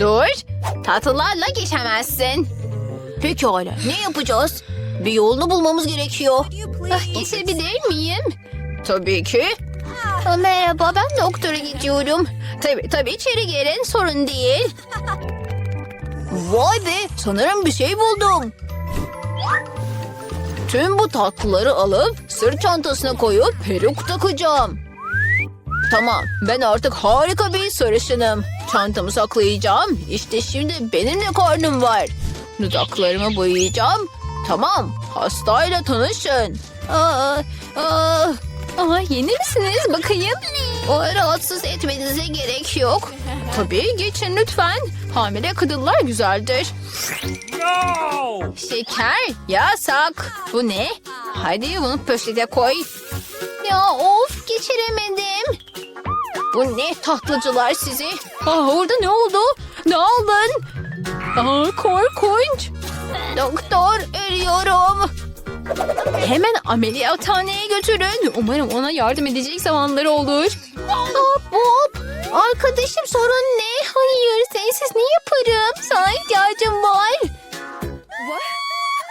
Dur. Tatlılarla geçemezsin. Pekala ne yapacağız? Bir yolunu bulmamız gerekiyor. Ah, geçebilir miyim? Tabii ki. Ah, merhaba ben doktora gidiyorum. Tabii tabii içeri gelin sorun değil. Vay be sanırım bir şey buldum. Tüm bu tatlıları alıp sırt çantasına koyup peruk takacağım. Tamam ben artık harika bir sarışınım. Çantamı saklayacağım. İşte şimdi benim de karnım var. Dudaklarımı boyayacağım. Tamam hastayla tanışın. Aa, aa, aa, yeni misiniz bakayım? O rahatsız etmenize gerek yok. Tabii geçin lütfen. Hamile kadınlar güzeldir. Şeker yasak. Bu ne? Hadi bunu poşete koy. Ya of geçiremedim. Bu ne tatlıcılar sizi? Aa, orada ne oldu? Ne aldın? Aa, korkunç. Doktor ölüyorum. Hemen ameliyathaneye götürün. Umarım ona yardım edecek zamanları olur. Hop hop. Arkadaşım sorun ne? Hayır sensiz ne yaparım? Sana ihtiyacım var.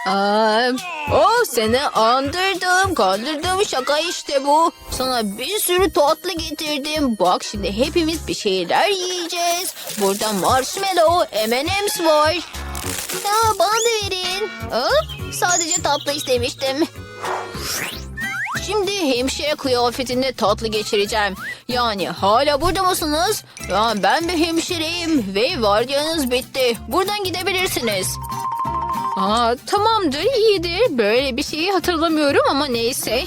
Aa, oh seni andırdım, kandırdım şaka işte bu. Sana bir sürü tatlı getirdim. Bak şimdi hepimiz bir şeyler yiyeceğiz. Burada marshmallow, M&M's var. Ya bana da verin. Aa, sadece tatlı istemiştim. Şimdi hemşire kıyafetinde tatlı geçireceğim. Yani hala burada mısınız? Ya ben bir hemşireyim ve vardiyanız bitti. Buradan gidebilirsiniz. Aa, tamamdır iyidir. Böyle bir şeyi hatırlamıyorum ama neyse.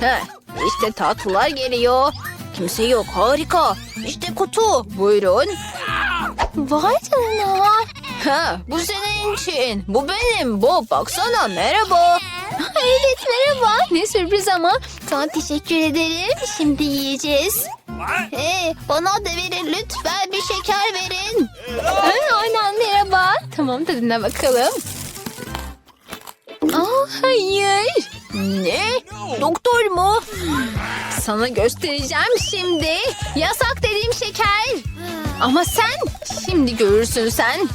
Heh, işte tatlılar geliyor. Kimse yok harika. İşte kutu buyurun. Vay canına. Ha, bu senin için. Bu benim. Bob baksana merhaba. Evet merhaba. Ne sürpriz ama. Sana teşekkür ederim. Şimdi yiyeceğiz. Hey, bana da verin lütfen bir şeker verin. Aynen merhaba. Tamam tadına bakalım. Aa, hayır. Ne? Doktor mu? Sana göstereceğim şimdi. Yasak dediğim şeker. Ama sen şimdi görürsün sen.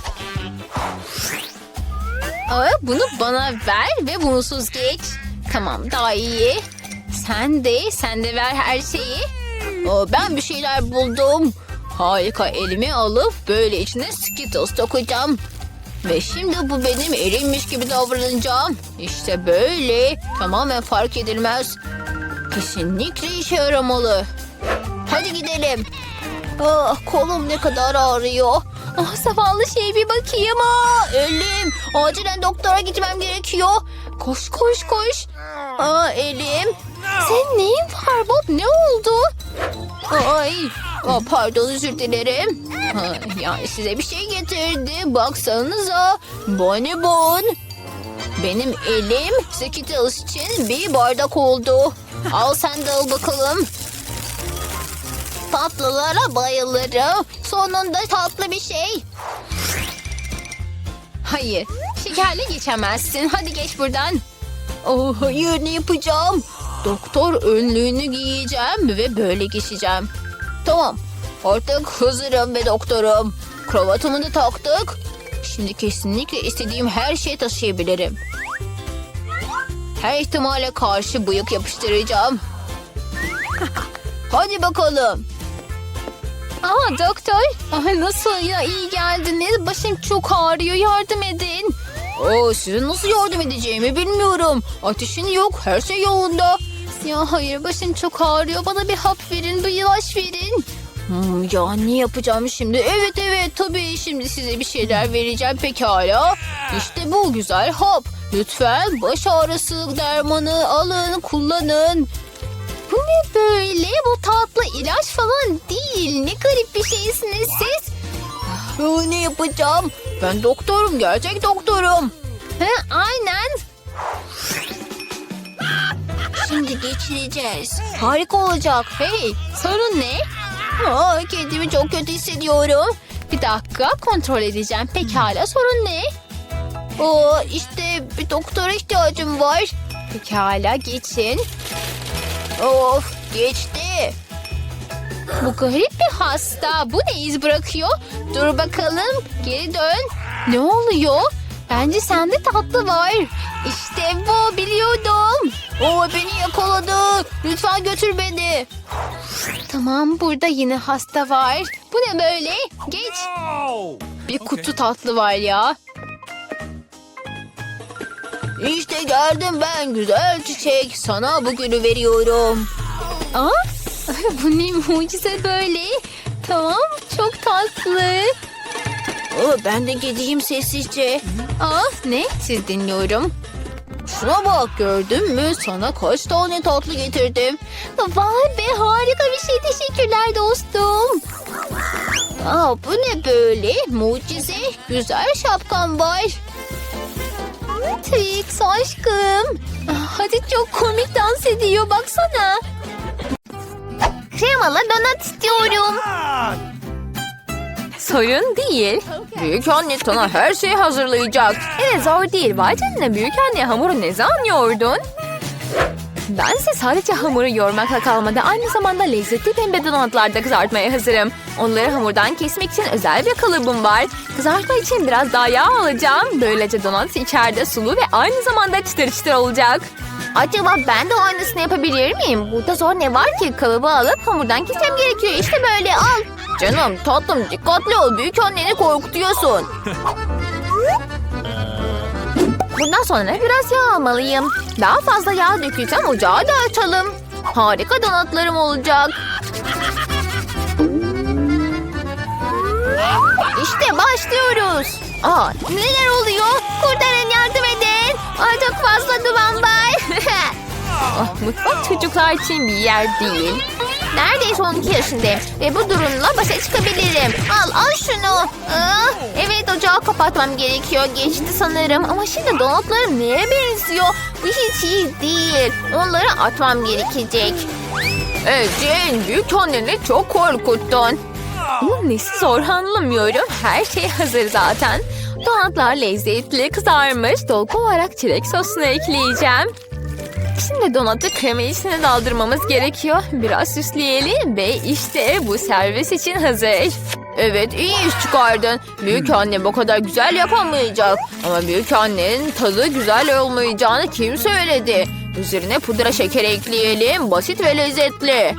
Aa, bunu bana ver ve bunsuz geç. Tamam daha iyi. Sen de sen de ver her şeyi. Aa, ben bir şeyler buldum. Harika elimi alıp böyle içine Skittles takacağım. Ve şimdi bu benim elimmiş gibi davranacağım. İşte böyle. Tamamen fark edilmez. Kesinlikle işe yaramalı. Hadi gidelim. Ah, kolum ne kadar ağrıyor. Ah zavallı şey bir bakayım. Aa, elim. Acilen doktora gitmem gerekiyor. Koş koş koş. Aa, elim. Senin neyin var Bob? Ne oldu? Ay, Aa, pardon özür dilerim. Ha, yani size bir şey getirdi. Baksanıza. Bonibon. Benim elim Skittles için bir bardak oldu. Al sen de al bakalım. Tatlılara bayılırım. Sonunda tatlı bir şey. Hayır. Şekerle geçemezsin. Hadi geç buradan. Oh, hayır ne yapacağım? Doktor önlüğünü giyeceğim ve böyle geçeceğim. Tamam. Artık hazırım ve doktorum. Kravatımı da taktık. Şimdi kesinlikle istediğim her şeyi taşıyabilirim. Her ihtimale karşı bıyık yapıştıracağım. Hadi bakalım. Aa doktor. Ay nasıl ya iyi geldiniz. Başım çok ağrıyor. Yardım edin. Oo, size nasıl yardım edeceğimi bilmiyorum. Ateşin yok, her şey yolunda. Ya hayır başım çok ağrıyor. Bana bir hap verin, bir ilaç verin. Hmm, ya ne yapacağım şimdi? Evet evet tabii şimdi size bir şeyler vereceğim pekala. İşte bu güzel hap. Lütfen baş ağrısı dermanı alın kullanın. Bu ne böyle? Bu tatlı ilaç falan değil. Ne garip bir şeysiniz siz. Ya, ne yapacağım? Ben doktorum gerçek doktorum. He, aynen. Şimdi geçireceğiz. Harika olacak. Hey sorun ne? Aa, kendimi çok kötü hissediyorum. Bir dakika kontrol edeceğim. Pekala sorun ne? Oo, işte bir doktora ihtiyacım var. Pekala geçin. Of geçti. Bu garip bir hasta. Bu ne iz bırakıyor? Dur bakalım. Geri dön. Ne oluyor? Bence sende tatlı var. İşte bu biliyordum. Oo beni yakaladı. Lütfen götür beni. Tamam burada yine hasta var. Bu ne böyle? Geç. Bir kutu tatlı var ya. İşte geldim ben güzel çiçek. Sana bugünü veriyorum. Aa, bu ne mucize böyle. Tamam çok tatlı. Oo, ben de gideyim sessizce. Aa, ne? Siz dinliyorum. Şuna bak gördün mü? Sana kaç tane tatlı getirdim. Vay be harika bir şey. Teşekkürler dostum. Aa, bu ne böyle? Mucize. Güzel şapkan var. Trix aşkım. Ah, Hadi çok komik dans ediyor baksana. Kremalı donat istiyorum. Sorun değil. Büyük anne sana her şeyi hazırlayacak. Evet zor değil. Vay canına büyük anne hamuru ne zaman yoğurdun? Bense sadece hamuru yoğurmakla kalmadı. Aynı zamanda lezzetli pembe donatlar da kızartmaya hazırım. Onları hamurdan kesmek için özel bir kalıbım var. Kızartma için biraz daha yağ alacağım. Böylece donat içeride sulu ve aynı zamanda çıtır çıtır olacak. Acaba ben de aynısını yapabilir miyim? Burada zor ne var ki? Kalıbı alıp hamurdan kesmem gerekiyor. İşte böyle al. Canım tatlım dikkatli ol. Büyük anneni korkutuyorsun. Bundan sonra biraz yağ almalıyım. Daha fazla yağ dökeceğim ocağı da açalım. Harika donatlarım olacak. İşte başlıyoruz. Aa, neler oluyor? Kurtarın yardım edin. Aa, çok fazla duman var. Ah, mutfak çocuklar için bir yer değil. Neredeyse 12 yaşındayım ve bu durumla başa çıkabilirim. Al al şunu. Aa, evet ocağı kapatmam gerekiyor. Geçti sanırım ama şimdi donatlarım neye benziyor? Bu hiç iyi değil. Onları atmam gerekecek. Jane büyük anneni çok korkuttun. Bunun nesi zor anlamıyorum. Her şey hazır zaten. Donatlar lezzetli kızarmış. Dolgu olarak çilek sosunu ekleyeceğim. Şimdi donatı krema içine daldırmamız gerekiyor. Biraz süsleyelim ve işte bu servis için hazır. Evet iyi iş çıkardın. Büyük anne bu kadar güzel yapamayacak. Ama büyük annenin tadı güzel olmayacağını kim söyledi? Üzerine pudra şeker ekleyelim. Basit ve lezzetli.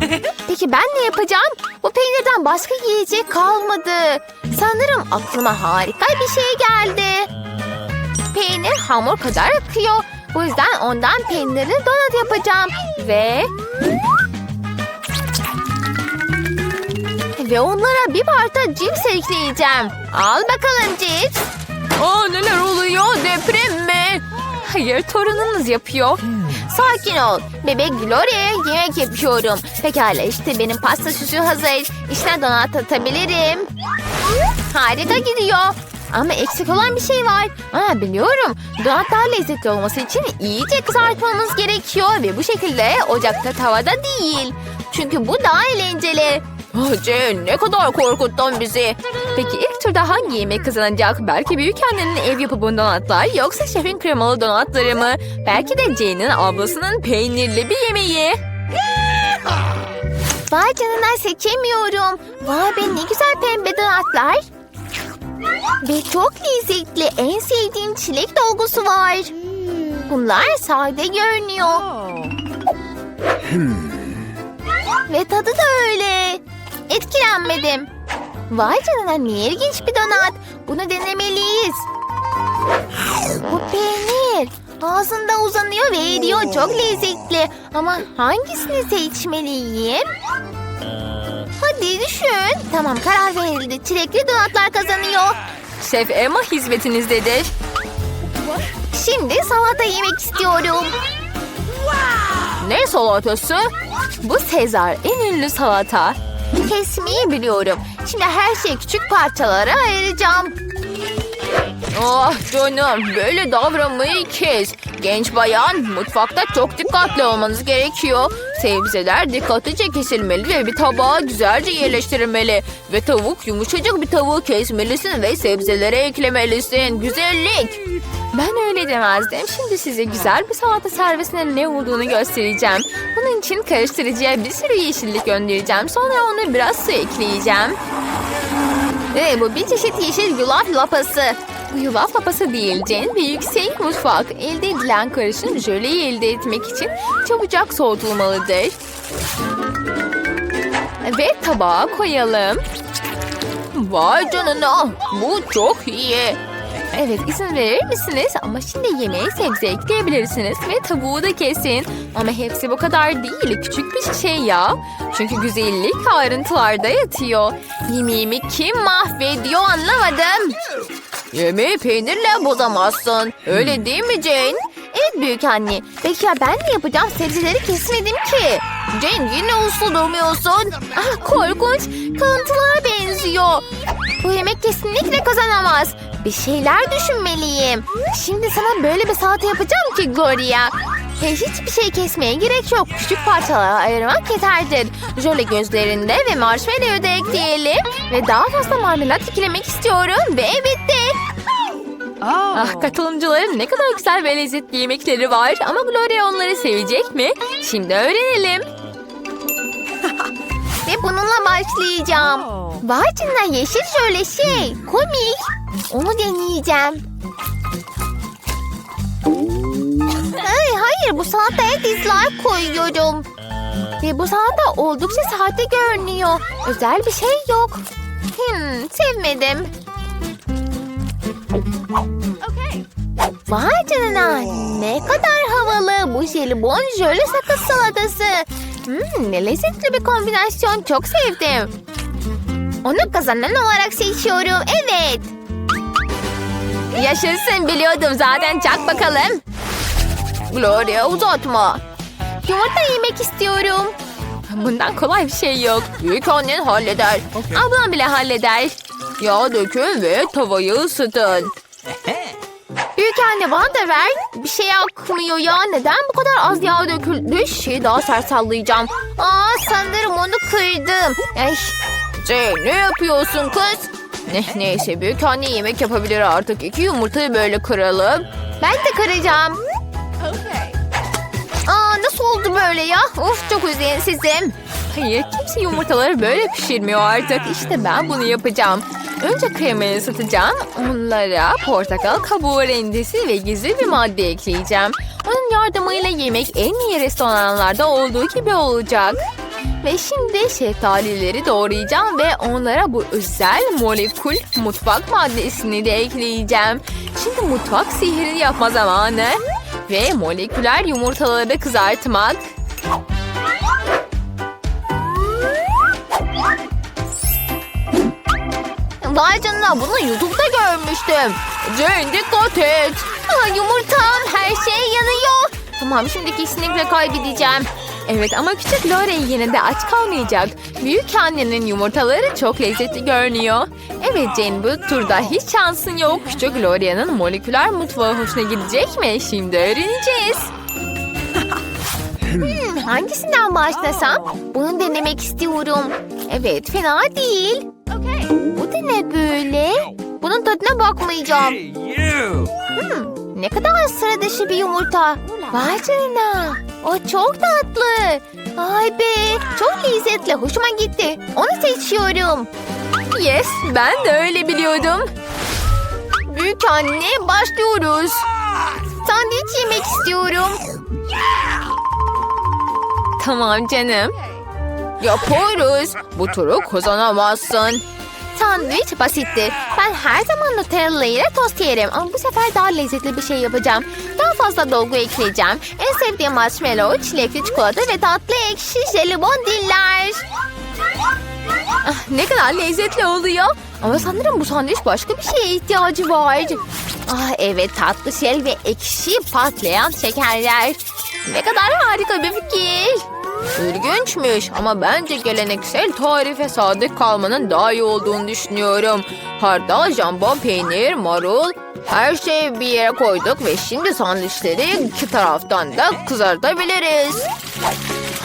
Peki ben ne yapacağım? Bu peynirden başka yiyecek kalmadı. Sanırım aklıma harika bir şey geldi. Peynir hamur kadar akıyor. Bu yüzden ondan peynirli donat yapacağım. Ve... Ve onlara bir parça cips ekleyeceğim. Al bakalım cips. Aa neler oluyor? Deprem mi? Hayır torununuz yapıyor. Sakin ol. Bebek Gloria'ya yemek yapıyorum. Pekala işte benim pasta süsü hazır. İçine donat atabilirim. Harika gidiyor. Ama eksik olan bir şey var. Aa, biliyorum. Donat daha lezzetli olması için iyice kızartmamız gerekiyor. Ve bu şekilde ocakta tavada değil. Çünkü bu daha eğlenceli. Ah Jane ne kadar korkuttun bizi. Peki ilk turda hangi yemek kazanacak? Belki büyük annenin ev yapımı donatlar yoksa şefin kremalı donatları mı? Belki de Jane'in ablasının peynirli bir yemeği. Vay canına seçemiyorum. Vay be ne güzel pembe donatlar. Ve çok lezzetli. En sevdiğim çilek dolgusu var. Bunlar sade görünüyor. Ve tadı da öyle. Etkilenmedim. Vay canına ne ilginç bir donat. Bunu denemeliyiz. Bu peynir. Ağzında uzanıyor ve eriyor. Çok lezzetli. Ama hangisini seçmeliyim? Hadi düşün. Tamam karar verildi. Çilekli donatlar kazanıyor. Şef Emma hizmetinizdedir. Şimdi salata yemek istiyorum. Ne salatası? Bu Sezar en ünlü salata. Kesmeyi biliyorum. Şimdi her şeyi küçük parçalara ayıracağım. Ah canım böyle davranmayı kes. Genç bayan mutfakta çok dikkatli olmanız gerekiyor. Sebzeler dikkatlice kesilmeli ve bir tabağa güzelce yerleştirilmeli. Ve tavuk yumuşacık bir tavuğu kesmelisin ve sebzelere eklemelisin. Güzellik. Ben öyle demezdim. Şimdi size güzel bir salata servisinin ne olduğunu göstereceğim. Bunun için karıştırıcıya bir sürü yeşillik göndereceğim. Sonra ona biraz su ekleyeceğim. Ve bu bir çeşit yeşil yulaf lapası. Bu yulaf lapası değil Jen ve yüksek mutfak. Elde edilen karışım jöleyi elde etmek için çabucak soğutulmalıdır. Ve tabağa koyalım. Vay canına bu çok iyi. Evet izin verir misiniz? Ama şimdi yemeğe sebze ekleyebilirsiniz ve tavuğu da kesin. Ama hepsi bu kadar değil. Küçük bir şey ya. Çünkü güzellik ayrıntılarda yatıyor. Yemeğimi kim mahvediyor anlamadım. Yemeği peynirle bozamazsın. Öyle değil mi Jane? Evet büyük anne. Peki ya ben ne yapacağım? Sebzeleri kesmedim ki. Jane yine uslu durmuyorsun. Ah korkunç. Kalıntılara benziyor. Bu yemek kesinlikle kazanamaz. Bir şeyler düşünmeliyim. Şimdi sana böyle bir salata yapacağım ki Gloria. Ve hiçbir şey kesmeye gerek yok. Küçük parçalara ayırmak yeterdir. Jöle gözlerinde ve marshmallow'u da ekleyelim. Ve daha fazla marmelat eklemek istiyorum. Ve bitti. Ah katılımcıların ne kadar güzel ve lezzetli yemekleri var. Ama Gloria onları sevecek mi? Şimdi öğrenelim. Ve bununla başlayacağım. Vay canına yeşil şöyle şey. Komik. Onu deneyeceğim. Ay, hayır bu salataya dislike koyuyorum. Ve bu salata oldukça sade görünüyor. Özel bir şey yok. Hmm, sevmedim. Vay canına ne kadar havalı bu jelibon jöle sakız salatası. Hmm, ne lezzetli bir kombinasyon çok sevdim. Onu kazanan olarak seçiyorum evet. Yaşasın biliyordum zaten çak bakalım. Gloria uzatma. Yumurta yemek istiyorum. Bundan kolay bir şey yok. Büyük annen halleder. Ablam bile halleder. Yağ dökün ve tavayı ısıtın. Büyük anne bana da ver. Bir şey akmıyor ya. Neden bu kadar az yağ döküldü? Şeyi daha sert sallayacağım. Aa sanırım onu kırdım. Ay, Jane ne yapıyorsun kız? Ne, neyse büyük anne yemek yapabilir artık. İki yumurtayı böyle kıralım. ben de kıracağım. Aa nasıl oldu böyle ya? Of çok üzüntüsüzüm. Hayır kimse yumurtaları böyle pişirmiyor artık. İşte ben bunu yapacağım. Önce kremayı ısıtacağım. Onlara portakal kabuğu rendesi ve gizli bir madde ekleyeceğim. Onun yardımıyla yemek en iyi restoranlarda olduğu gibi olacak. Ve şimdi şeftalileri doğrayacağım ve onlara bu özel molekül mutfak maddesini de ekleyeceğim. Şimdi mutfak sihrini yapma zamanı. Ve moleküler yumurtaları kızartmak. Vay canına bunu YouTube'da görmüştüm. Jane dikkat et. Aa, yumurtam her şey yanıyor. Tamam şimdi kesinlikle kaybedeceğim. Evet ama küçük Lore yine de aç kalmayacak. Büyük annenin yumurtaları çok lezzetli görünüyor. Evet Jane bu turda hiç şansın yok. Küçük Lore'nin moleküler mutfağı hoşuna gidecek mi? Şimdi öğreneceğiz. Hmm, hangisinden başlasam? Bunu denemek istiyorum. Evet fena değil. Bu da ne böyle? Bunun tadına bakmayacağım. you! Ne kadar sıra dışı bir yumurta. Vay canına. O çok tatlı. Ay be. Çok lezzetli. Hoşuma gitti. Onu seçiyorum. Yes. Ben de öyle biliyordum. Büyük anne başlıyoruz. Sandviç yemek istiyorum. Tamam canım. Yapıyoruz. Bu turu kazanamazsın. Sandviç basitti. Ben her zaman Nutella ile tost yerim ama bu sefer daha lezzetli bir şey yapacağım. Daha fazla dolgu ekleyeceğim. En sevdiğim marshmallow, çilekli çikolata ve tatlı ekşi jelibon diller. Ah, ne kadar lezzetli oluyor. Ama sanırım bu sandviç başka bir şeye ihtiyacı var. Ah evet tatlı şel ve ekşi patlayan şekerler. Ne kadar harika bir fikir. İlginçmiş ama bence geleneksel tarife sadık kalmanın daha iyi olduğunu düşünüyorum. Hardal, jambon, peynir, marul her şeyi bir yere koyduk ve şimdi sandviçleri iki taraftan da kızartabiliriz.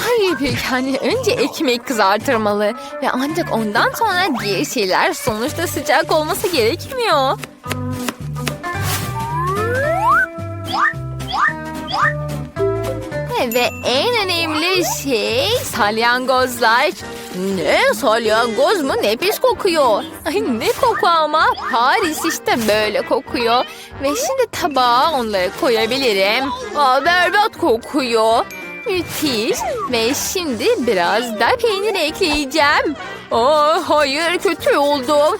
Hayır büyük anne önce ekmek kızartılmalı ve ancak ondan sonra diğer şeyler sonuçta sıcak olması gerekmiyor. Ve en önemli şey salyangozlar. Ne salyangoz mu ne pis kokuyor. Ay ne koku ama Paris işte böyle kokuyor. Ve şimdi tabağa onları koyabilirim. Aa, berbat kokuyor. Müthiş. Ve şimdi biraz da peynir ekleyeceğim. Aa, hayır kötü oldum.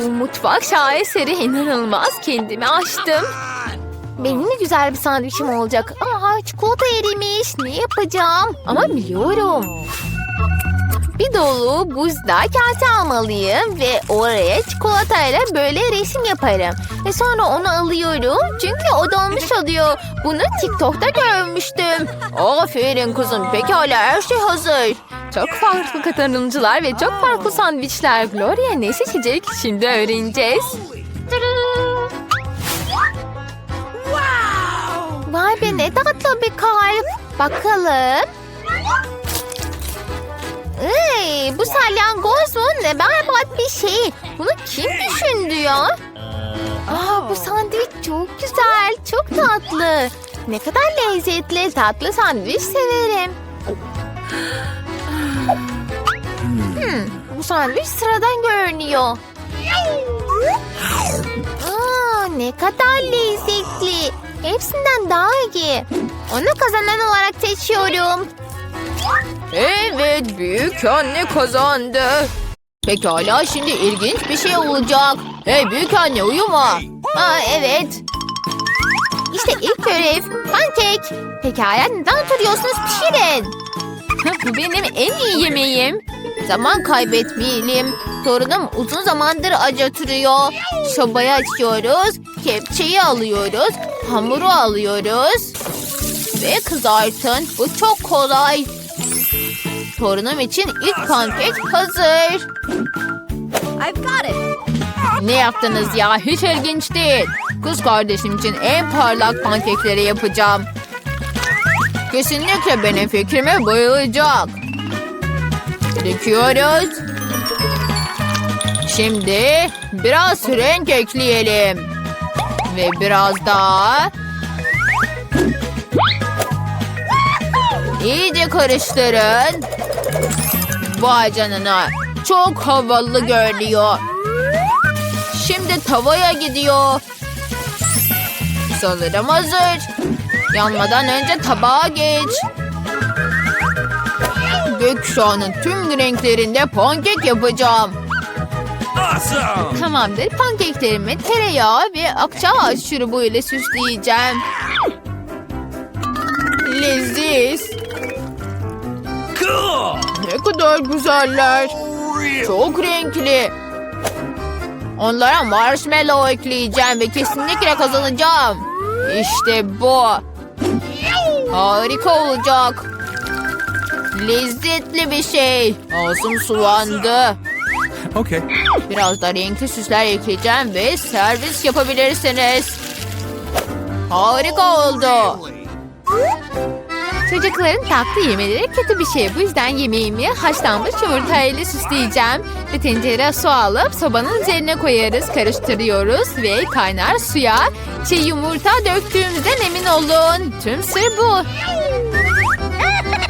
Bu mutfak şaheseri inanılmaz kendimi açtım. Benim de güzel bir sandviçim olacak. Aa çikolata erimiş. Ne yapacağım? Ama biliyorum. Bir dolu buzda kase almalıyım ve oraya çikolatayla böyle resim yaparım. Ve sonra onu alıyorum çünkü o dolmuş oluyor. Bunu TikTok'ta görmüştüm. Aferin kızım pekala her şey hazır. Çok farklı katılımcılar ve çok farklı sandviçler. Gloria ne seçecek? Şimdi öğreneceğiz. Vay be ne tatlı bir kalp. Bakalım. Ay, bu salyangoz mu? Ne berbat bir şey. Bunu kim düşündü ya? Aa, bu sandviç çok güzel, çok tatlı. Ne kadar lezzetli, tatlı sandviç severim. Hmm, bu sandviç sıradan görünüyor. Aa, ne kadar lezzetli. Hepsinden daha iyi. Onu kazanan olarak seçiyorum. Evet büyük anne kazandı. Pekala şimdi ilginç bir şey olacak. Hey büyük anne uyuma. Aa evet. İşte ilk görev. Pankek. Pekala neden oturuyorsunuz pişirin. Bu benim en iyi yemeğim. Zaman kaybetmeyelim. Torunum uzun zamandır acıtırıyor. Sobayı açıyoruz. Kepçeyi alıyoruz. Hamuru alıyoruz. Ve kızartın. Bu çok kolay. Torunum için ilk pankek hazır. Ne yaptınız ya? Hiç ilginç değil. Kız kardeşim için en parlak pankekleri yapacağım. Kesinlikle benim fikrime bayılacak. Döküyoruz. Şimdi biraz renk ekleyelim. Ve biraz daha. İyice karıştırın. Vay canına. Çok havalı görünüyor. Şimdi tavaya gidiyor. Sanırım hazır. Yanmadan önce tabağa geç. Gökkuşağının tüm renklerinde pankek yapacağım. Awesome! Tamamdır. Pankeklerimi tereyağı ve akçaağaç şurubu ile süsleyeceğim. Leziz. Cool! Ne kadar güzeller. Çok renkli. Onlara marshmallow ekleyeceğim ve kesinlikle kazanacağım. İşte bu. Harika olacak. Lezzetli bir şey. Ağzım sulandı. Okay. Biraz da renkli süsler ekleyeceğim ve servis yapabilirsiniz. Harika oldu. Çocukların tatlı yemeleri kötü bir şey. Bu yüzden yemeğimi haşlanmış yumurta ile süsleyeceğim. Ve tencereye su alıp sobanın üzerine koyarız. Karıştırıyoruz ve kaynar suya çiğ yumurta döktüğümüzden emin olun. Tüm sır bu.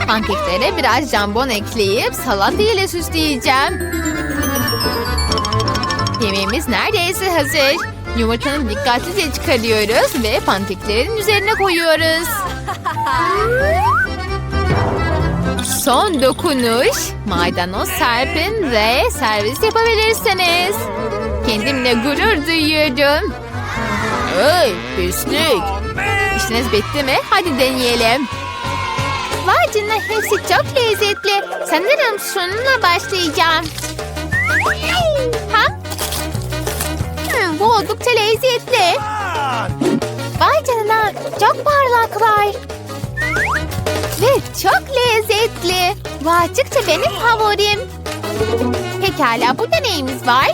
Pankeklere biraz jambon ekleyip salata ile süsleyeceğim. Yemeğimiz neredeyse hazır. Yumurtanı dikkatlice çıkarıyoruz ve pankeklerin üzerine koyuyoruz. Son dokunuş. Maydanoz serpin ve servis yapabilirsiniz. Kendimle gurur duyuyorum. Hey pislik. İşiniz bitti mi? Hadi deneyelim. Vay canına hepsi çok lezzetli. Sanırım şununla başlayacağım. Bu oldukça lezzetli. Vay canına çok parlaklar. Ve çok lezzetli. Bu açıkça benim favorim. Pekala burada neyimiz var?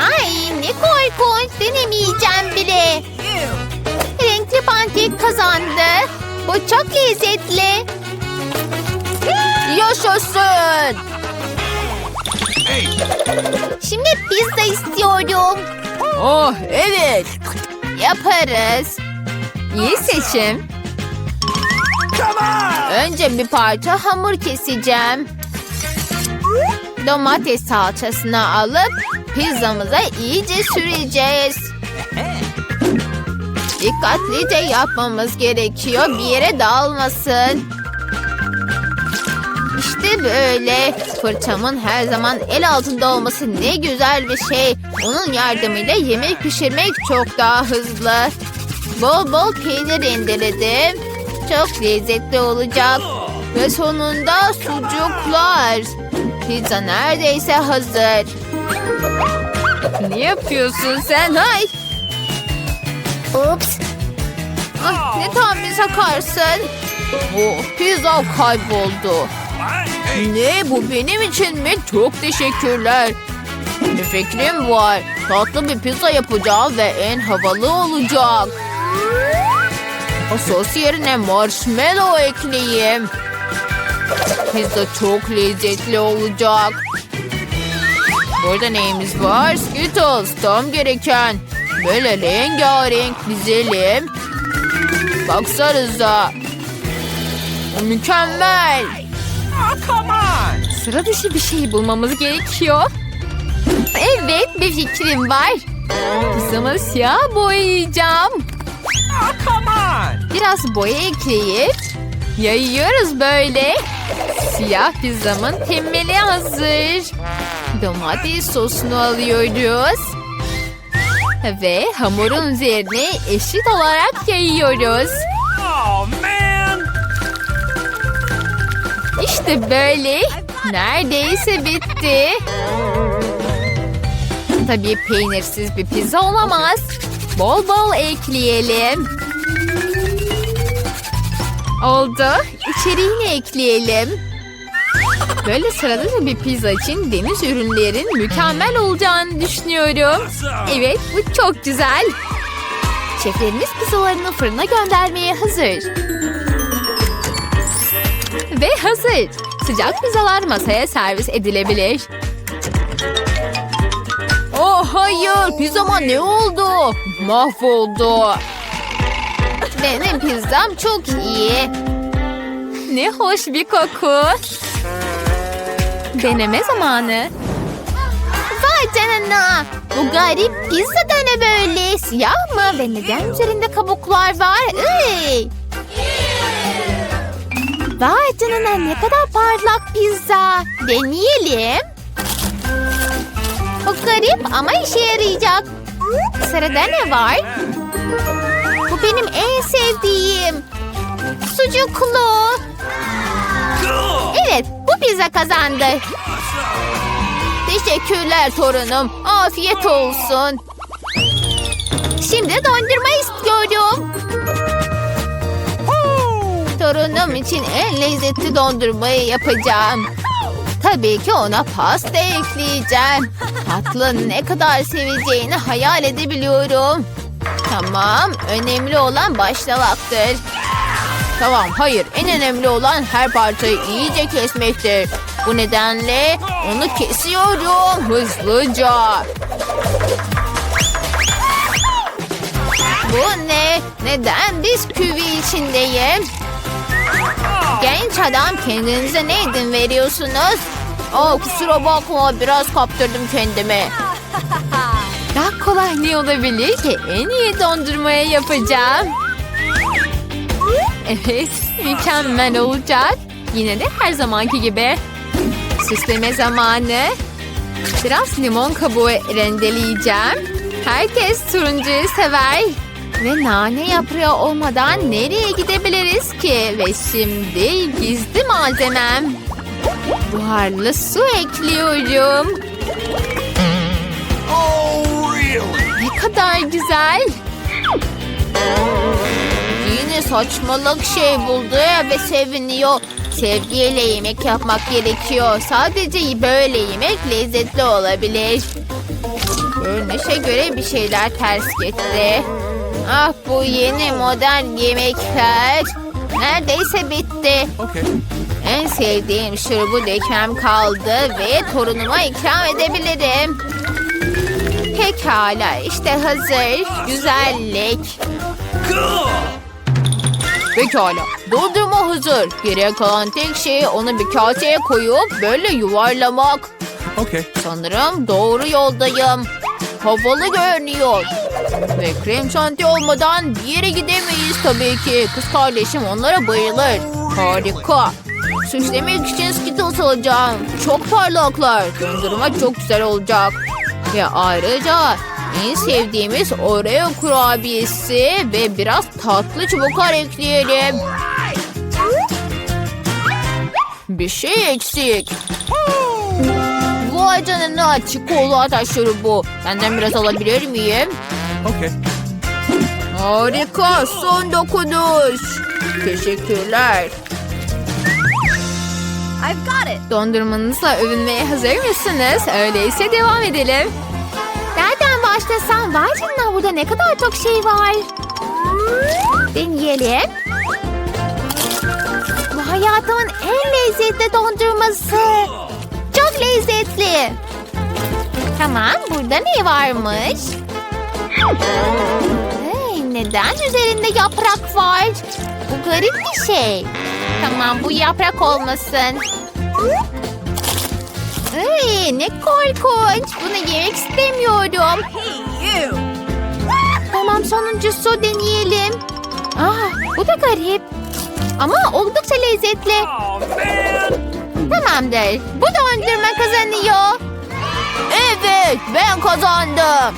Ay ne korkunç denemeyeceğim bile. Renkli pankek kazandı. Bu çok lezzetli. Yaşasın. Hey, Şimdi pizza istiyorum. Oh evet. Yaparız. İyi seçim. come on! Önce bir parça hamur keseceğim. Domates salçasını alıp pizzamıza iyice süreceğiz. Dikkatlice yapmamız gerekiyor bir yere dağılmasın. İşte böyle. Fırçamın her zaman el altında olması ne güzel bir şey. Onun yardımıyla yemek pişirmek çok daha hızlı. Bol bol peynir rendeledim. Çok lezzetli olacak. Ve sonunda sucuklar. Pizza neredeyse hazır. Ne yapıyorsun sen? Ay. Ups. Ah, ne tam bir sakarsın. Oh, pizza kayboldu. Ne bu benim için mi? Çok teşekkürler. Bir fikrim var. Tatlı bir pizza yapacağım ve en havalı olacak. O sos yerine marshmallow ekleyeyim. Pizza çok lezzetli olacak. Burada neyimiz var? Skittles tam gereken. Böyle rengarenk dizelim. Baksanıza. Mükemmel. Sıra dışı bir şey bulmamız gerekiyor. Evet bir fikrim var. Pizzamı siyah boyayacağım. Oh, come on! Biraz boya ekleyip yayıyoruz böyle. Siyah pizzamın temeli hazır. Domates sosunu alıyoruz. Ve hamurun üzerine eşit olarak yayıyoruz. Oh, man! İşte böyle. Neredeyse bitti. Tabii peynirsiz bir pizza olamaz. Bol bol ekleyelim. Oldu. İçeriğini ekleyelim. Böyle sıradıca bir pizza için deniz ürünlerin mükemmel olacağını düşünüyorum. Evet bu çok güzel. Şeflerimiz pizzalarını fırına göndermeye hazır. Ve hazır. Sıcak pizzalar masaya servis edilebilir. Oh hayır pizzama ne oldu? Mahvoldu. Benim pizzam çok iyi. Ne hoş bir koku. Deneme zamanı. Vay canına. Bu garip pizza da ne böyle? Siyah mı? Ve neden üzerinde kabuklar var? Iy. Vay canına ne kadar parlak pizza. Deneyelim. Bu garip ama işe yarayacak. Sırada ne var? Bu benim en sevdiğim. Sucuklu. Evet bu pizza kazandı. Teşekkürler torunum. Afiyet olsun. Şimdi dondurma istiyorum. Torunum için en lezzetli dondurmayı yapacağım. Tabii ki ona pasta ekleyeceğim. Tatlı ne kadar seveceğini hayal edebiliyorum. Tamam, önemli olan başlamaktır. Tamam, hayır. En önemli olan her parçayı iyice kesmektir. Bu nedenle onu kesiyorum hızlıca. Bu ne? Neden bisküvi içindeyim? Genç adam kendinize ne ödün veriyorsunuz? Aa, kusura bakma biraz kaptırdım kendimi. Daha kolay ne olabilir ki? En iyi dondurmaya yapacağım. Evet, mükemmel olacak. Yine de her zamanki gibi. Süsleme zamanı. Biraz limon kabuğu rendeleyeceğim. Herkes turuncuyu sever. Ve nane yaprağı olmadan nereye gidebiliriz ki? Ve şimdi gizli malzemem. Buharlı su ekliyorum. Oh, really? Ne kadar güzel. Yine saçmalık şey buldu ve seviniyor. Sevgiyle yemek yapmak gerekiyor. Sadece böyle yemek lezzetli olabilir. Görünüşe göre bir şeyler ters gitti. Ah bu yeni modern yemekler. Neredeyse bitti. Okay. En sevdiğim şurubu dökmem kaldı ve torunuma ikram edebilirim. Pekala işte hazır. Güzellik. Pekala. Dondurma hazır. Geriye kalan tek şey onu bir kaseye koyup böyle yuvarlamak. Okay. Sanırım doğru yoldayım. Havalı görünüyor. Ve krem şanti olmadan bir yere gidemeyiz tabii ki. Kız kardeşim onlara bayılır. Harika. Süslemek için Skittles alacağım. Çok parlaklar. Dondurma çok güzel olacak. Ve ayrıca en sevdiğimiz Oreo kurabiyesi ve biraz tatlı çubuklar ekleyelim. Bir şey eksik. Vay canına çikolata şurubu. Benden biraz alabilir miyim? Okay. Harika son dokunuş. Teşekkürler. I've got it. Dondurmanızla övünmeye hazır mısınız? Öyleyse devam edelim. Nereden başlasam? Vay canına burada ne kadar çok şey var. Deneyelim. Bu hayatımın en lezzetli dondurması. Çok lezzetli. Tamam burada ne varmış? Hey, neden üzerinde yaprak var? Bu garip bir şey. Tamam bu yaprak olmasın. Ay, ne korkunç. Bunu yemek istemiyorum. Tamam sonuncusu deneyelim. Ah, bu da garip. Ama oldukça lezzetli. Tamamdır. Bu dondurma kazanıyor. Evet ben kazandım.